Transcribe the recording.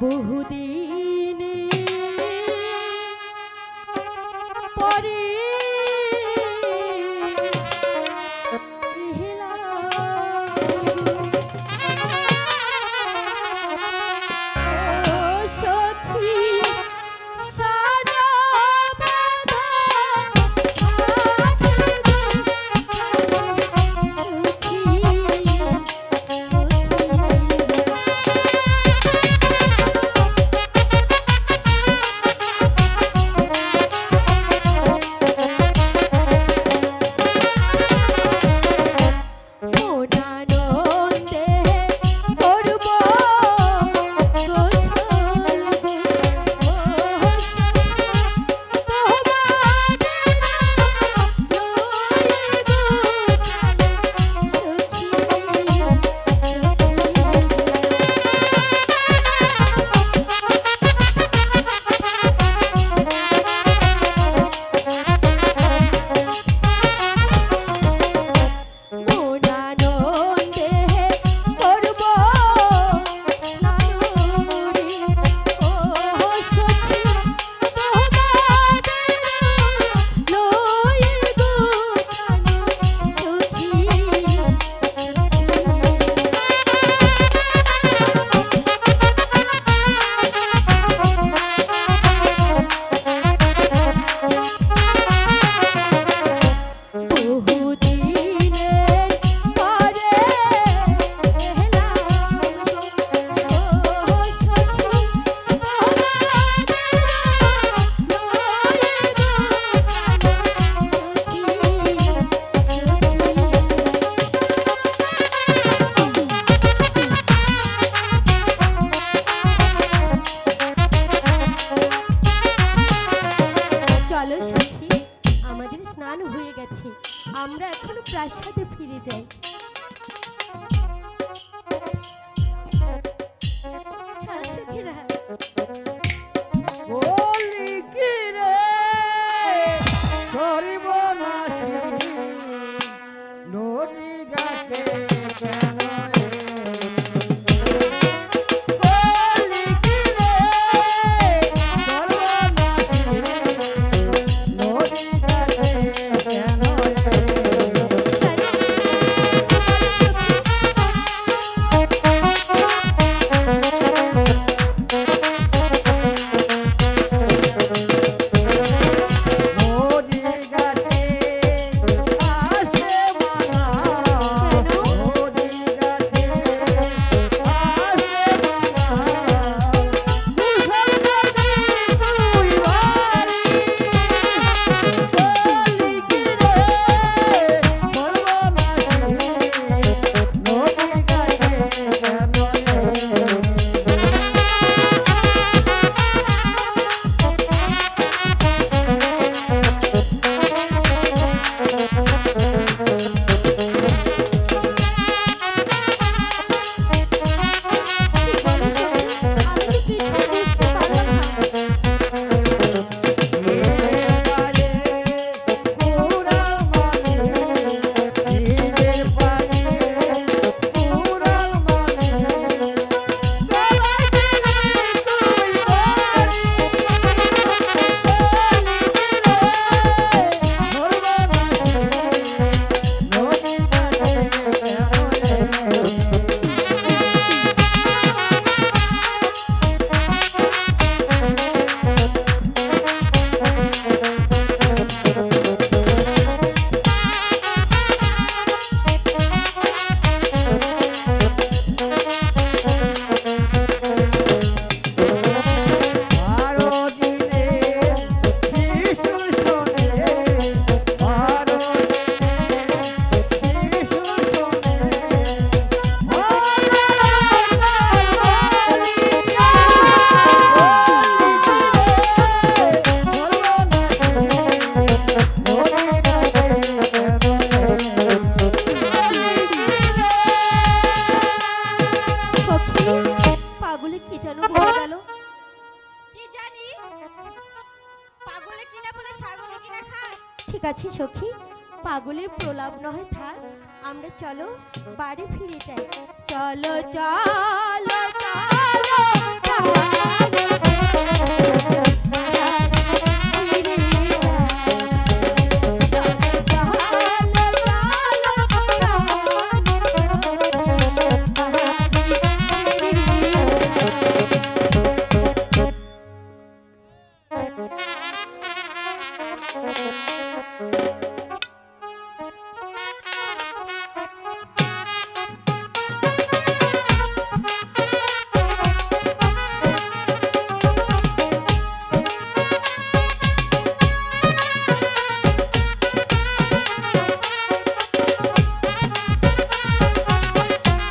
বহুদিন চলো সখী আমাদের স্নান হয়ে গেছে। আমরা এখনও প্রাসাদে ফিরে যাই। সখীরা। যেন বলে গেল? কি জানি? পাগলে কিনা বলে ছাগলে কিনা খায়? ঠিক আছে সখী পাগলের প্রলাপ নয় থাক আমরা চলো বাড়ি ফিরে যাই। চলো চলো চলো চলো